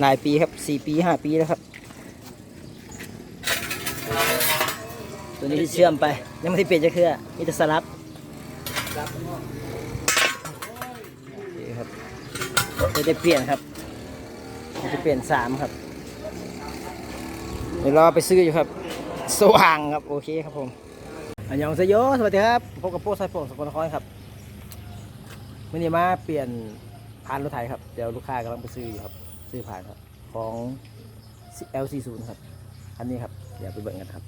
หลายปีครับสี่ปีห้าปีแล้วครับ ตัวนี้ที่เชื่อมไป ยังไม่ได้เปลี่ยนจะเครือมีแต่สลับครับจะได้เปลี่ยนครับจะเปลี่ยนสามครับ เดี๋ยวรอไปซื้ออยู่ครับ สว่างครับ โอเคครับผมอันยองเซโยสวัสดีครับพบกับโป้ไซโปสกลนครครับวันนี้มาเปลี่ยน ผ่านรถไถครับ เดี๋ยวลูกค้ากำลังไปซื้ออยู่ครับ ซื้อผ่านครับ ของ L40 ครับ อันนี้ครับ เดี๋ยวไปเบิ่งกันครับ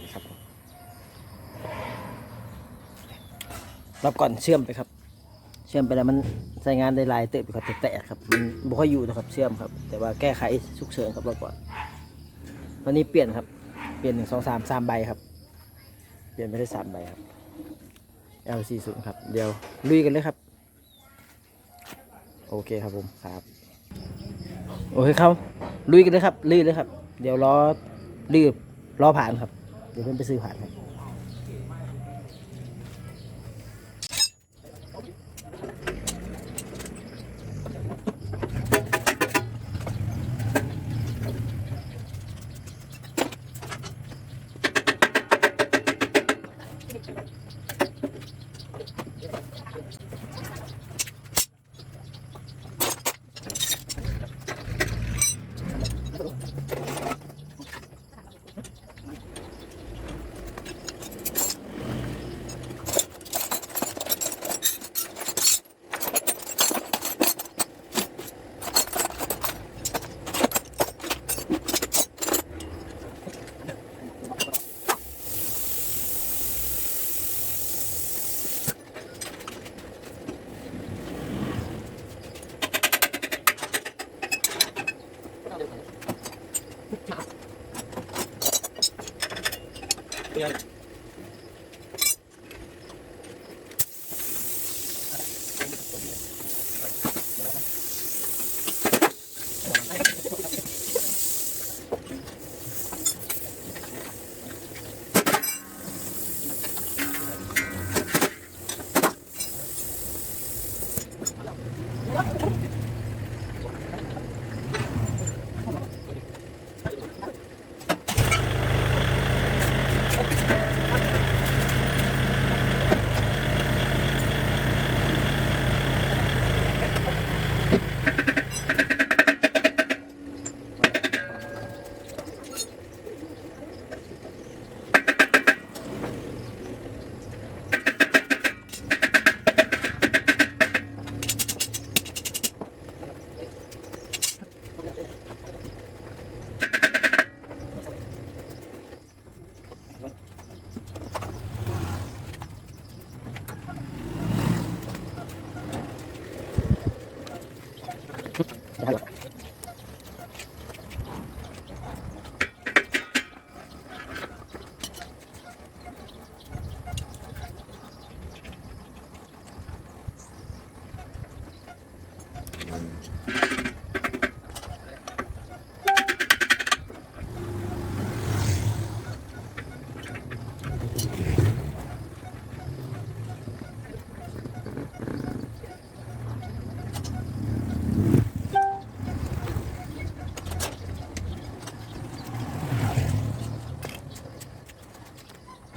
นี่ครับรับก่อนเชื่อมไปครับ เชื่อมไปแล้วมันใช้งานได้ลายเติบอยู่ครับแต่แตกครับ มันบ่ค่อยอยู่นะครับเชื่อมครับ แต่ว่าแก้ไขฉุกเฉินครับรอบก่อนวันนี้เปลี่ยนครับ เปลี่ยนหนึ่งสองสามสามใบครับ เปลี่ยนไปได้สามใบครับ L40 ครับ เดี๋ยวลุยกันเลยครับ โอเคครับผมครับ โอเคครับลุยกันเลยครับลุยเลยครับ เดี๋ยวรอรีบรอผ่านครับ เดี๋ยวเพื่อนไปซื้อผ่านครับ Yan.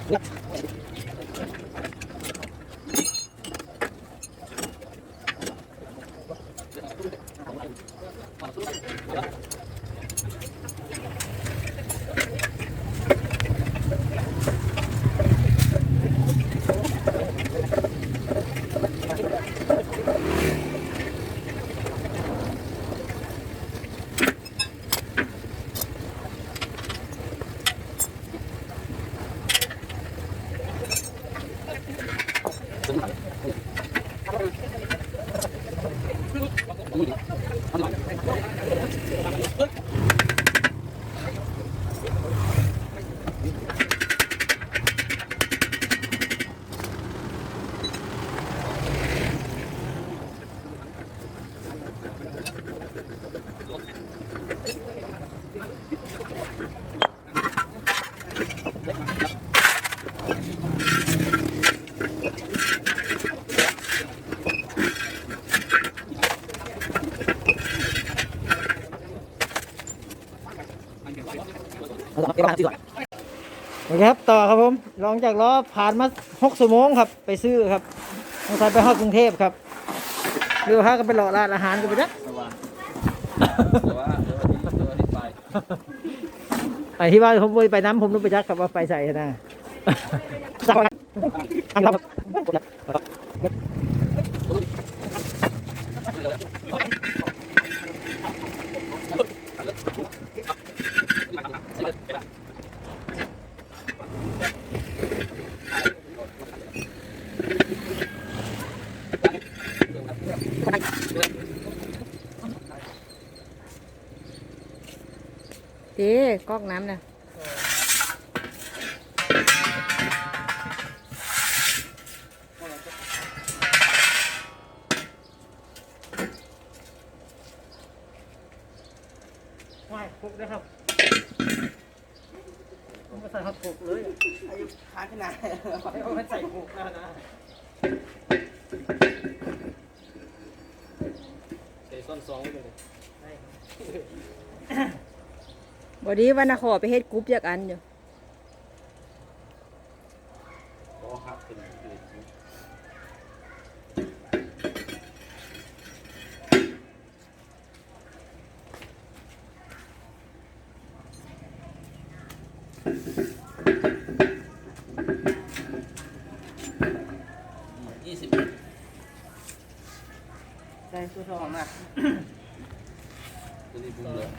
ค โอเคครับต่อครับผมลองจากล้อผ่านมาหกชั่วโมงครับ ไปซื้อครับทางสายไปฮอดกรุงเทพครับหรือว่าก็ไปหล่อร้านอาหารกันไปจ้ะสว่างแต่ว่าเดี๋ยววันนี้เดี๋ยววันนี้ไปไอ้ที่ว่าผมไปน้ำผมรู้ไปจักครับว่าไปใส่นะสักอันครับ ก๊อกน้ำนะไม่ปุกนะครับผมก็ใส่ฮอตปุกเลยอายุขาขนาดเอาไปใส่ปุกแล้วนะใส่ซ่อนซองไว้เลยบ อดีวันนะขอไปเฮ็ดกรุ๊ปจากอันอยู่ขอครับเป็นเป็นยี่สิบใส่ตัวสองนะตัวนี้บุ้งเลย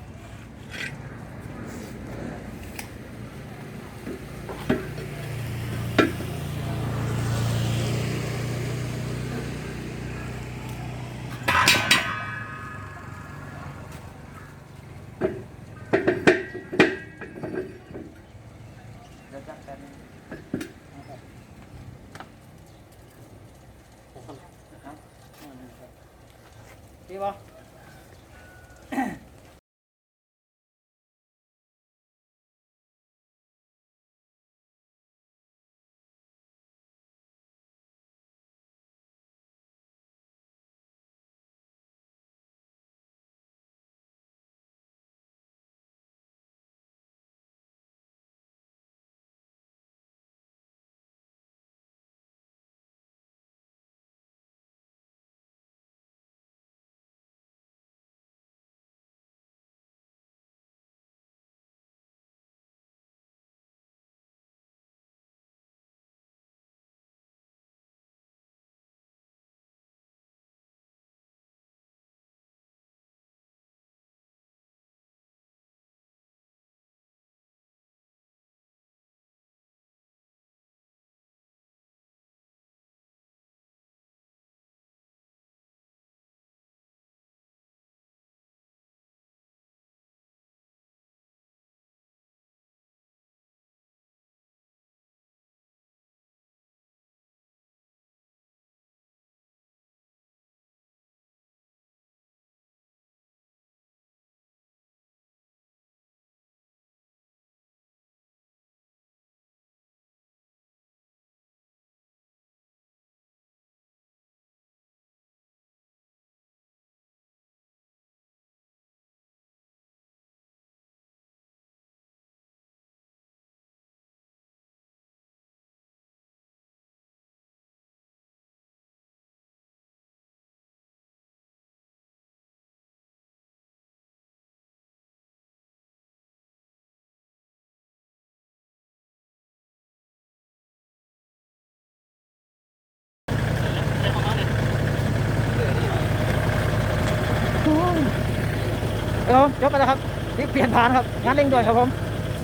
เออยกไปแล้วครับรีบเปลี่ยนผ่านครับงานเร่งด่วนครับผม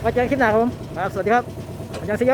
ไว้เจอกันคลิปหน้าครับผมครับสวัสดีครับอันยังสิโย